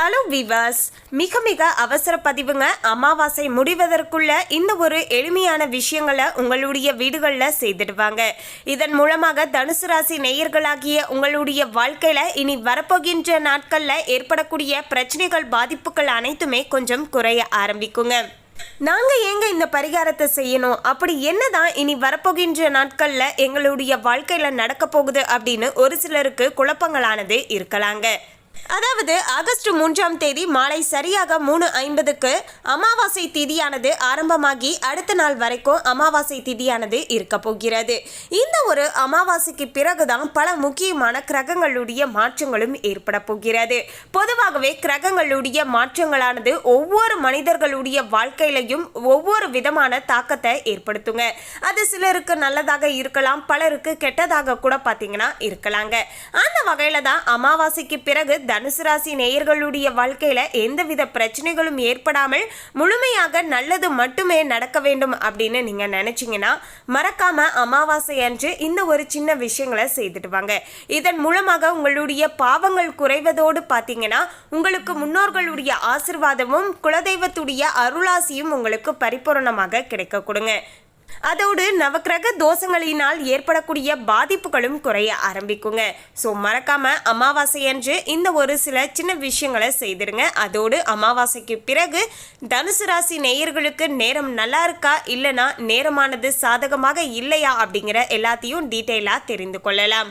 Hello விவாஸ் மிக மிக அவசர பதிவுங்க. அமாவாசை முடிவதற்குள்ள இந்த ஒரு எளிமையான விஷயங்களை உங்களுடைய வீடுகளில் செய்திடுவாங்க. இதன் மூலமாக தனுசு ராசி நேயர்களாகிய உங்களுடைய வாழ்க்கையில் இனி வரப்போகின்ற நாட்களில் ஏற்படக்கூடிய பிரச்சனைகள் பாதிப்புகள் அனைத்துமே கொஞ்சம் குறைய ஆரம்பிக்குங்க. நாங்க ஏங்க இந்த பரிகாரத்தை செய்யணும்? அப்படி என்னதான் இனி வரப்போகின்ற நாட்கள்ல எங்களுடைய வாழ்க்கையில நடக்க போகுது அப்படின்னு ஒரு சிலருக்கு குழப்பங்களானது இருக்கலாங்க. அதாவது ஆகஸ்ட் மூன்றாம் தேதி மாலை சரியாக மூணு ஐம்பதுக்கு அமாவாசை திதியானது ஆரம்பமாகி அடுத்த நாள் வரைக்கும் அமாவாசை திதியானது இருக்க போகிறது. இந்த ஒரு அமாவாசைக்கு பிறகுதான் பல முக்கியமான கிரகங்களுடைய மாற்றங்களும் ஏற்பட போகிறது. பொதுவாகவே கிரகங்களுடைய மாற்றங்களானது ஒவ்வொரு மனிதர்களுடைய வாழ்க்கையிலையும் ஒவ்வொரு விதமான தாக்கத்தை ஏற்படுத்துங்க. அது சிலருக்கு நல்லதாக இருக்கலாம் பலருக்கு கெட்டதாக கூட பார்த்தீங்கன்னா இருக்கலாங்க. அந்த வகையில தான் அமாவாசைக்கு பிறகு தனுசு ராசி நேயர்களுடைய வாழ்க்கையில எந்தவித பிரச்சனைகளும் ஏற்படாமல் முழுமையாக நல்லது மட்டுமே நடக்க வேண்டும் அப்படின்னு நீங்க நினைச்சீங்கன்னா மறக்காம அமாவாசை அன்று இந்த ஒரு சின்ன விஷயங்களை செய்துட்டு வாங்க. இதன் மூலமாக உங்களுடைய பாவங்கள் குறைவதோடு பார்த்தீங்கன்னா உங்களுக்கு முன்னோர்களுடைய ஆசிர்வாதமும் குலதெய்வத்துடைய அருளாசியும் உங்களுக்கு பரிபூரணமாக கிடைக்க கொடுங்க. அதோடு நவக்கிரக தோஷங்களினால் ஏற்படக்கூடிய பாதிப்புகளும் குறைய ஆரம்பிக்குங்க. ஸோ மறக்காம அமாவாசை அன்று இந்த ஒரு சில சின்ன விஷயங்களை செய்திருங்க. அதோடு அமாவாசைக்கு பிறகு தனுசு ராசி நேயர்களுக்கு நேரம் நல்லா இருக்கா? இல்லைனா நேரமானது சாதகமாக இல்லையா? அப்படிங்கிற எல்லாத்தையும் டீட்டெயிலாக தெரிந்து கொள்ளலாம்.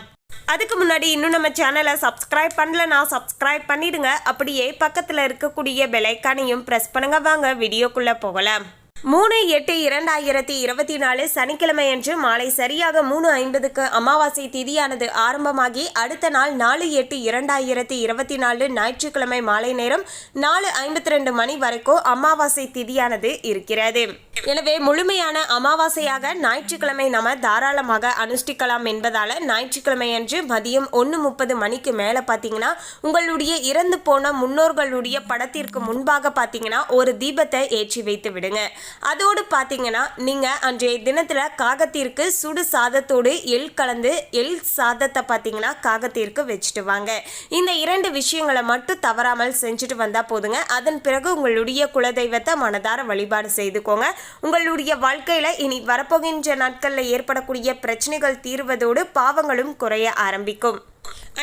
அதுக்கு முன்னாடி இன்னும் நம்ம சேனலை சப்ஸ்கிரைப் பண்ணலனா சப்ஸ்கிரைப் பண்ணிடுங்க. அப்படியே பக்கத்தில் இருக்கக்கூடிய பெலைக்கானையும் ப்ரெஸ் பண்ணுங்க. வாங்க வீடியோக்குள்ளே போகலாம். மூணு எட்டு இரண்டாயிரத்தி இருபத்தி நாலு சனிக்கிழமையன்று மாலை சரியாக மூணு ஐம்பதுக்கு அமாவாசை திதியானது ஆரம்பமாகி அடுத்த நாள் நாலு எட்டு இரண்டாயிரத்தி இருபத்தி நாலு ஞாயிற்றுக்கிழமை மாலை நேரம் நாலு ஐம்பத்தி ரெண்டு மணி வரைக்கும் அமாவாசை திதியானது இருக்கிறது. எனவே முழுமையான அமாவாசையாக ஞாயிற்றுக்கிழமை நாம தாராளமாக அனுஷ்டிக்கலாம் என்பதால ஞாயிற்றுக்கிழமை அன்று மதியம் ஒன்று முப்பது மணிக்கு மேலே பார்த்தீங்கன்னா உங்களுடைய இறந்து போன முன்னோர்களுடைய படத்திற்கு முன்பாக பார்த்தீங்கன்னா ஒரு தீபத்தை ஏற்றி வைத்து விடுங்க. அதோடு பார்த்தீங்கன்னா நீங்கள் அன்றைய தினத்தில் காகத்திற்கு சுடு சாதத்தோடு எள் கலந்து எள் சாதத்தை பார்த்தீங்கன்னா காகத்திற்கு வச்சுட்டு வாங்க. இந்த இரண்டு விஷயங்களை மட்டும் தவறாமல் செஞ்சுட்டு வந்தால் போதுங்க. அதன் பிறகு உங்களுடைய குலதெய்வத்தை மனதார வழிபாடு செய்துக்கோங்க. உங்களுடைய வாழ்க்கையில் இனி வரப்போகின்ற நாட்களில் ஏற்படக்கூடிய பிரச்சனைகள் தீர்வதோடு பாவங்களும் குறைய ஆரம்பிக்கும்.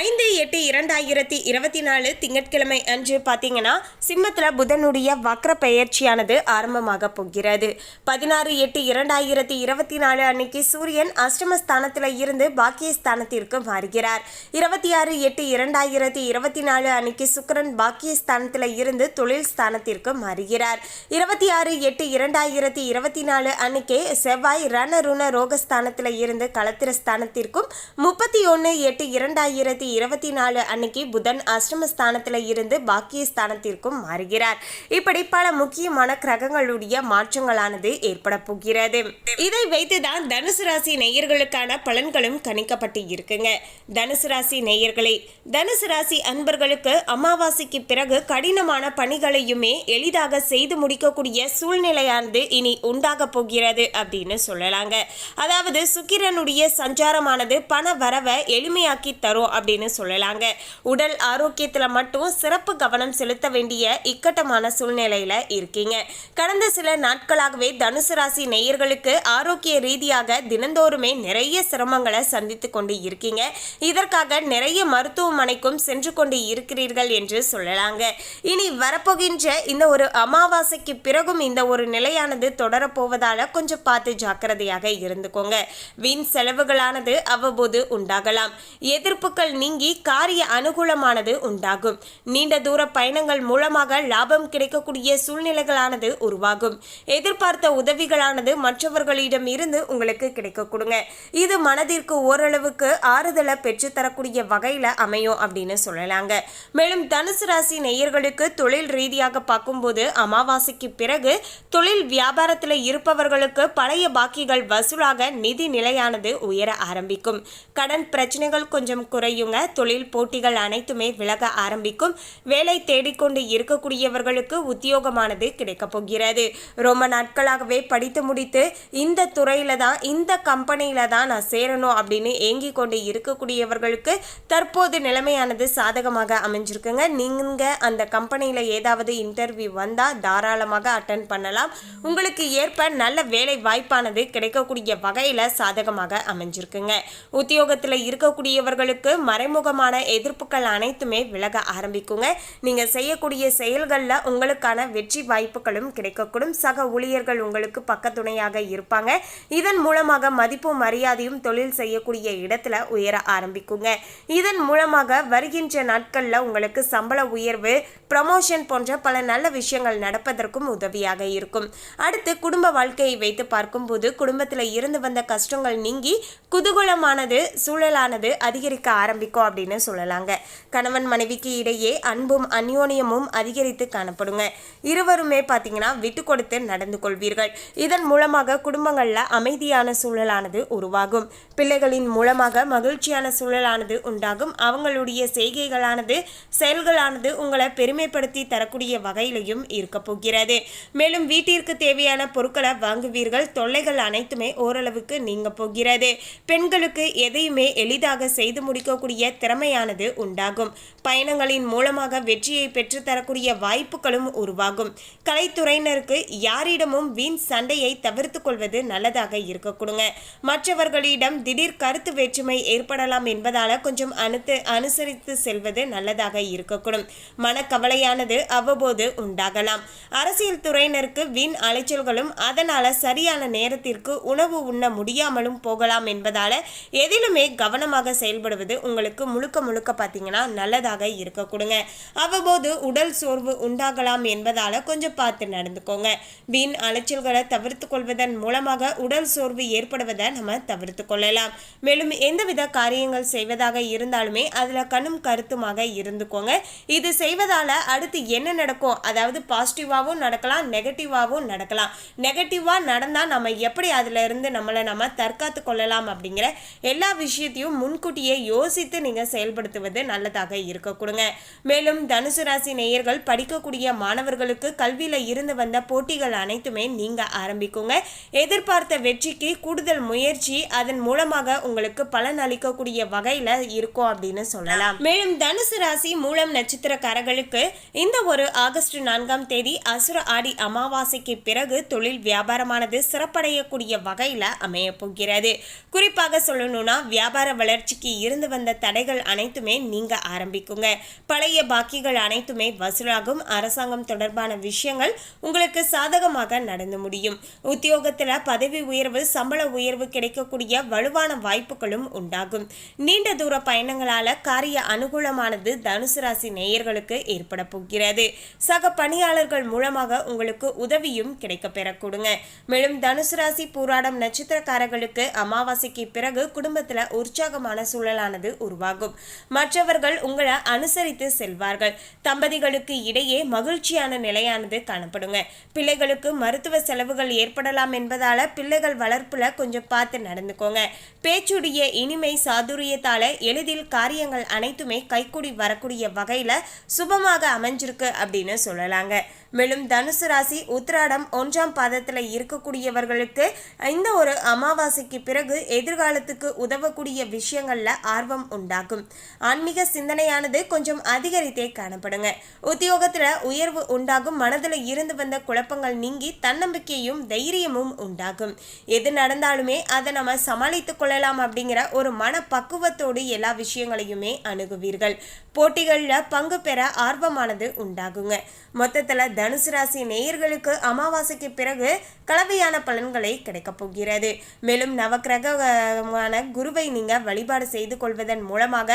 ஐந்து எட்டு இரண்டாயிரத்தி இருபத்தி நாலு திங்கட்கிழமை அன்று பார்த்தீங்கன்னா சிம்மத்தில் புதனுடைய வக்ர பெயர்ச்சியானது ஆரம்பமாக போகிறது. பதினாறு எட்டு இரண்டாயிரத்தி இருபத்தி நாலு அன்னைக்கு சூரியன் அஷ்டமஸ்தானத்தில் இருந்து பாக்கியஸ்தானத்திற்கு மாறுகிறார். இருபத்தி ஆறு எட்டு இரண்டாயிரத்தி இருபத்தி நாலு அன்னைக்கு சுக்கரன் பாக்கியஸ்தானத்தில் இருந்து தொழில் ஸ்தானத்திற்கு மாறுகிறார். இருபத்தி ஆறு எட்டு இரண்டாயிரத்தி இருபத்தி நாலு அன்னைக்கு செவ்வாய் ரணருண ரோகஸ்தானத்தில் இருந்து களத்திர ஸ்தானத்திற்கும் முப்பத்தி ஒன்று எட்டு இரண்டாயிரத்தி இருபத்தி நாலு அன்னைக்கு புதன் அஷ்டமஸ்தானத்தில் இருந்து பாக்கியஸ்தானத்திற்கும் மாறுகிறார். இப்படி பல முக்கியமான கிரகங்களுடைய மாற்றங்களானது ஏற்பட போகிறது. இதை வைத்துதான் தனுசு ராசி நேயர்களுக்கான பலன்களும் கணிக்கப்பட்டு இருக்குங்க. தனுசு ராசி நேயர்களே தனுசு ராசி அன்பர்களுக்கு அமாவாசைக்கு பிறகு கடினமான பணிகளையுமே எளிதாக செய்து முடிக்கக்கூடிய சூழ்நிலையானது இனி உண்டாக போகிறது அப்படின்னு சொல்லலாங்க. அதாவது சுக்கிரனுடைய சஞ்சாரமானது பண வரவை எளிமையாக்கி தரும் அப்படின்னு சொல்லலாங்க. உடல் ஆரோக்கியத்தில் மட்டும் சிறப்பு கவனம் செலுத்த வேண்டிய இக்கட்டமான சூழ்நிலையில் இருக்கீங்க. கடந்த சில நாட்களாகவே தனுசு ராசி நேயர்களுக்கு ஆரோக்கிய ரீதியாக தினந்தோறுமே நிறைய சிரமங்களை சந்தித்து கொண்டு இருக்கீங்க. இதற்காக நிறைய மருத்துவமனைக்கும் சென்று கொண்டு இருக்கிறீர்கள் என்று சொல்லலாங்க. இனி வரப்போகின்ற இந்த ஒரு அமாவாசைக்கு பிறகும் இந்த ஒரு நிலையானது தொடரப்போவதால கொஞ்சம் பார்த்து ஜாக்கிரதையாக இருந்துக்கோங்க. வீண் செலவுகளானது அவ்வப்போது உண்டாகலாம். எதிர்ப்பு எதிர்ப்புகள் நீங்கி காரிய அனுகூலமானது உண்டாகும். நீண்ட தூர பயணங்கள் மூலமாக லாபம் கிடைக்கக்கூடிய சூழ்நிலைகளானது உருவாகும். எதிர்பார்த்த உதவிகளானது மற்றவர்களிடம் இருந்து உங்களுக்கு கிடைக்க கொடுங்க. இது மனதிற்கு ஓரளவுக்கு ஆறுதலை பெற்றுத்தரக்கூடிய வகையில் அமையும் அப்படின்னு சொல்லலாங்க. மேலும் தனுசு ராசி நேயர்களுக்கு தொழில் ரீதியாக பார்க்கும்போது அமாவாசைக்கு பிறகு தொழில் வியாபாரத்தில் இருப்பவர்களுக்கு பழைய பாக்கிகள் வசூலாக நிதி நிலையானது உயர ஆரம்பிக்கும். கடன் பிரச்சனைகள் கொஞ்சம் குறையுங்க. தொழில் போட்டிகள் அனைத்துமே விலக ஆரம்பிக்கும். வேலை தேடிக்கொண்டு இருக்கக்கூடியவர்களுக்கு உத்தியோகமானது கிடைக்கப் போகிறது. ரொம்ப நாட்களாகவே படித்து முடித்து இந்த துறையில தான் இந்த கம்பெனியில தான் நான் சேரணும் அப்படின்னு ஏங்கி கொண்டு இருக்கக்கூடியவர்களுக்கு தற்போது நிலைமையானது சாதகமாக அமைஞ்சிருக்குங்க. நீங்க அந்த கம்பெனியில ஏதாவது இன்டர்வியூ வந்தா தாராளமாக அட்டன் பண்ணலாம். உங்களுக்கு ஏற்ப நல்ல வேலை வாய்ப்பானது கிடைக்கக்கூடிய வகையில சாதகமாக அமைஞ்சிருக்குங்க. உத்தியோகத்தில் இருக்கக்கூடியவர்களுக்கு மறைமுகமான எதிர்ப்புகள் அனைத்துமே விலக ஆரம்பிக்குங்க. நீங்கள் செய்யக்கூடிய செயல்களில் உங்களுக்கான வெற்றி வாய்ப்புகளும் கிடைக்கக்கூடும். சக ஊழியர்கள் உங்களுக்கு பக்கத்துணையாக இருப்பாங்க. இதன் மூலமாக மதிப்பும் மரியாதையும் தொழில் செய்யக்கூடிய இடத்துல உயர ஆரம்பிக்குங்க. இதன் மூலமாக வருகின்ற நாட்களில் உங்களுக்கு சம்பள உயர்வு ப்ரமோஷன் போன்ற பல நல்ல விஷயங்கள் நடப்பதற்கும் உதவியாக இருக்கும். அடுத்து குடும்ப வாழ்க்கையை வைத்து பார்க்கும்போது குடும்பத்தில் இருந்து வந்த கஷ்டங்கள் நீங்கி குதூகலமானது சூழலானது அதிகரிக்க ஆரம்பிக்கும் அப்படின்னு சொல்லலாங்க. கணவன் மனைவிக்கு இடையே அன்பும் அந்யோன்யமும் அதிகரித்து காணப்படுங்க. இருவருமே பார்த்தீங்கன்னா விட்டு கொடுத்து நடந்து கொள்வீர்கள். இதன் மூலமாக குடும்பங்களில் அமைதியான சூழலானது உருவாகும். பிள்ளைகளின் மூலமாக மகிழ்ச்சியான சூழலானது உண்டாகும். அவங்களுடைய செய்கைகளானது செயல்களானது உங்களை பெருமைப்படுத்தி தரக்கூடிய வகையிலையும் இருக்க போகிறது. மேலும் வீட்டிற்கு தேவையான பொருட்களை வாங்குவீர்கள். தொல்லைகள் அனைத்துமே ஓரளவுக்கு நீங்க போகிறது. பெண்களுக்கு எதையுமே எளிதாக செய்து அளிக்கக்கூடிய திறமையானது உண்டாகும். பயணங்களின் மூலமாக வெற்றியை பெற்றுத்தரக்கூடிய வாய்ப்புகளும் உருவாகும். கலைத்துறையினருக்கு யாரிடமும் வீண் சண்டையை தவிர்த்து கொள்வது நல்லதாக இருக்கக்கூடுங்க மற்றவர்களிடம் திடீர் கருத்து வேற்றுமை ஏற்படலாம் என்பதால கொஞ்சம் அனுத்து அனுசரித்து செல்வது நல்லதாக இருக்கக்கூடும் மனக்கவலையானது அவ்வப்போது உண்டாகலாம். அரசியல் துறையினருக்கு வீண் அலைச்சல்களும் அதனால சரியான நேரத்திற்கு உணவு உண்ண முடியாமலும் போகலாம் என்பதால எதிலுமே கவனமாக செயல்படுவது உங்களுக்கு முழுக்க முழுக்க பார்த்தீங்கன்னா நல்லதாக இருக்கக்கூடுங்க அவ்வப்போது உடல் சோர்வு உண்டாகலாம் என்பதால கொஞ்சம் பார்த்து நடந்துக்கோங்க. வீண் அலைச்சல்களை தவிர்த்து கொள்வதன் மூலமாக உடல் சோர்வு ஏற்படுவதை நம்ம தவிர்த்து கொள்ளலாம். மேலும் எந்தவித காரியங்கள் செய்வதாக இருந்தாலுமே அதில் கண்ணும் கருத்துமாக இருந்துக்கோங்க. இது செய்வதால் அடுத்து என்ன நடக்கும்? அதாவது பாசிட்டிவாகவும் நடக்கலாம் நெகட்டிவாகவும் நடக்கலாம். நெகட்டிவாக நடந்தால் நம்ம எப்படி அதில் இருந்து நம்மளை நம்ம தற்காத்து கொள்ளலாம் அப்படிங்கிற எல்லா விஷயத்தையும் முன்கூட்டியே யோசித்து நீங்கள் செயல்படுத்துவது நல்லதாக இருக்க கொடுங்க. மேலும் தனுசு ராசி நேயர்கள் படிக்கக்கூடிய மாணவர்களுக்கு கல்வியில் இருந்து வந்த போட்டிகள் அனைத்துமே நீங்க ஆரம்பிக்குங்க. எதிர்பார்த்த வெற்றிக்கு கூடுதல் முயற்சி அதன் மூலமாக உங்களுக்கு பலன் அளிக்கக்கூடிய வகையில் இருக்கும் அப்படின்னு சொல்லலாம். மேலும் தனுசு ராசி மூலம் நட்சத்திரக்காரர்களுக்கு இந்த ஒரு ஆகஸ்ட் நான்காம் தேதி அசுர ஆடி அமாவாசைக்கு பிறகு தொழில் வியாபாரமானது சிறப்படையக்கூடிய வகையில் அமைய போகிறது. குறிப்பாக சொல்லணும்னா வியாபார வளர்ச்சிக்கு இருந்து வந்த தடைகள் அனைத்துமே நீங்க ஆரம்பிக்குங்க. பழைய பாக்கிகள் அனைத்துமே வசூலாகும். அரசாங்கம் தொடர்பான விஷயங்கள் உங்களுக்கு சாதகமாக நடந்து முடியும். உத்தியோகத்தில் பதவி உயர்வு சம்பள உயர்வு கிடைக்கக்கூடிய வலுவான வாய்ப்புகளும் உண்டாகும். நீண்ட தூர பயணங்களால காரிய அனுகூலமானது தனுசு ராசி நேயர்களுக்கு ஏற்பட போகிறது. சக பணியாளர்கள் மூலமாக உங்களுக்கு உதவியும் கிடைக்க பெறக்கூடுங்க. மேலும் தனுசு ராசி பூராடம் நட்சத்திரக்காரர்களுக்கு அமாவாசைக்கு பிறகு குடும்பத்துல உற்சாகமான சூழலான சூழலானது உருவாகும். மற்றவர்கள் உங்களை அனுசரித்து செல்வார்கள். தம்பதிகளுக்கு இடையே மகிழ்ச்சியான நிலையானது காணப்படுங்க. பிள்ளைகளுக்கு மருத்துவ செலவுகள் ஏற்படலாம் என்பதால பிள்ளைகள் வளர்ப்புல கொஞ்சம் பார்த்து நடந்துக்கோங்க. பேச்சுடைய இனிமை சாதுரியத்தால எளிதில் காரியங்கள் அனைத்துமே கைக்கூடி வரக்கூடிய வகையில சுபமாக அமைஞ்சிருக்கு அப்படின்னு சொல்லலாங்க. மேலும் தனுசு ராசி உத்திராடம் ஒன்றாம் பாதத்தில் இருக்கக்கூடியவர்களுக்கு இந்த ஒரு அமாவாசைக்கு பிறகு எதிர்காலத்துக்கு உதவக்கூடிய விஷயங்கள்ல ஆர்வம் உண்டாகும். ஆன்மீக சிந்தனையானது கொஞ்சம் அதிகரித்தே காணப்படுங்க. உத்தியோகத்துல உயர்வு உண்டாகும். மனதில் இருந்து வந்த குழப்பங்கள் நீங்கி தன்னம்பிக்கையும் தைரியமும் உண்டாகும். எது நடந்தாலுமே அதை நம்ம சமாளித்துக் கொள்ளலாம் அப்படிங்கிற ஒரு மனப்பக்குவத்தோடு எல்லா விஷயங்களையுமே அணுகுவீர்கள். போட்டிகளில் பங்கு பெற ஆர்வமானது உண்டாகுங்க. மொத்தத்தில் தனுசு ராசி நேயர்களுக்கு அமாவாசைக்கு பிறகு கலவையான பலன்களை கிடைக்கப் போகிறது. மேலும் நவக்கிரகமான குருவை நீங்கள் வழிபாடு செய்து கொள்வதன் மூலமாக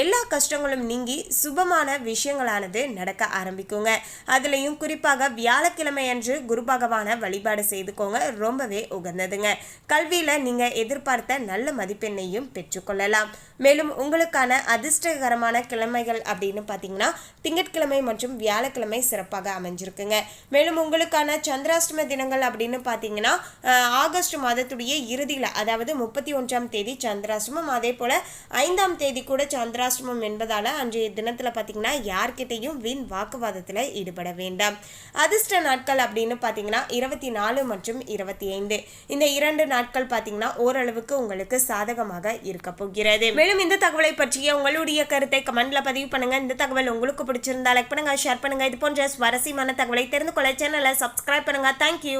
எல்லா கஷ்டங்களும் நீங்கி சுபமான விஷயங்களானது நடக்க ஆரம்பிக்குங்க. அதுலேயும் குறிப்பாக வியாழக்கிழமை அன்று குரு பகவான வழிபாடு செய்துக்கோங்க. ரொம்பவே உகந்ததுங்க. கல்வியில் நீங்கள் எதிர்பார்த்த நல்ல மதிப்பெண்ணையும் பெற்றுக்கொள்ளலாம். மேலும் உங்களுக்கான அதிர்ஷ்டகரமான கிழமைகள் அப்படின்னு பார்த்தீங்கன்னா திங்கட்கிழமை மற்றும் வியாழக்கிழமை சிறப்பாக அமைஞ்சிருக்குங்க. மேலும் உங்களுக்கான சந்திராஷ்டம தினங்கள் அப்படின்னு பார்த்தீங்கன்னா ஆகஸ்ட் மாதத்துடைய இறுதியில் அதாவது முப்பத்தி ஒன்றாம் தேதி சந்திராஷ்டமம். அதே போல் ஐந்தாம் தேதி கூட சந்திராஷ்டமம் என்பதால் அன்றைய தினத்தில் பார்த்தீங்கன்னா யார்கிட்டையும் வீண் வாக்குவாதத்தில் ஈடுபட வேண்டாம். அதிர்ஷ்ட நாட்கள் அப்படின்னு பார்த்தீங்கன்னா இருபத்தி நாலு மற்றும் இருபத்தி ஐந்து. இந்த இரண்டு நாட்கள் பார்த்தீங்கன்னா ஓரளவுக்கு உங்களுக்கு சாதகமாக இருக்க போகிறது. மேலும் இந்த தகவலை பற்றிய உங்களுடைய கருத்தை கமெண்ட்ல பதிவு பண்ணுங்க. இந்த தகவல் உங்களுக்கு பிடிச்சிருந்தா லைக் பண்ணுங்க ஷேர் பண்ணுங்க. இது போன்ற சுவாரஸ்யமான தகவலை தெரிந்து கொள்ள சேனலை சப்ஸ்கிரைப் பண்ணுங்க. தேங்க்யூ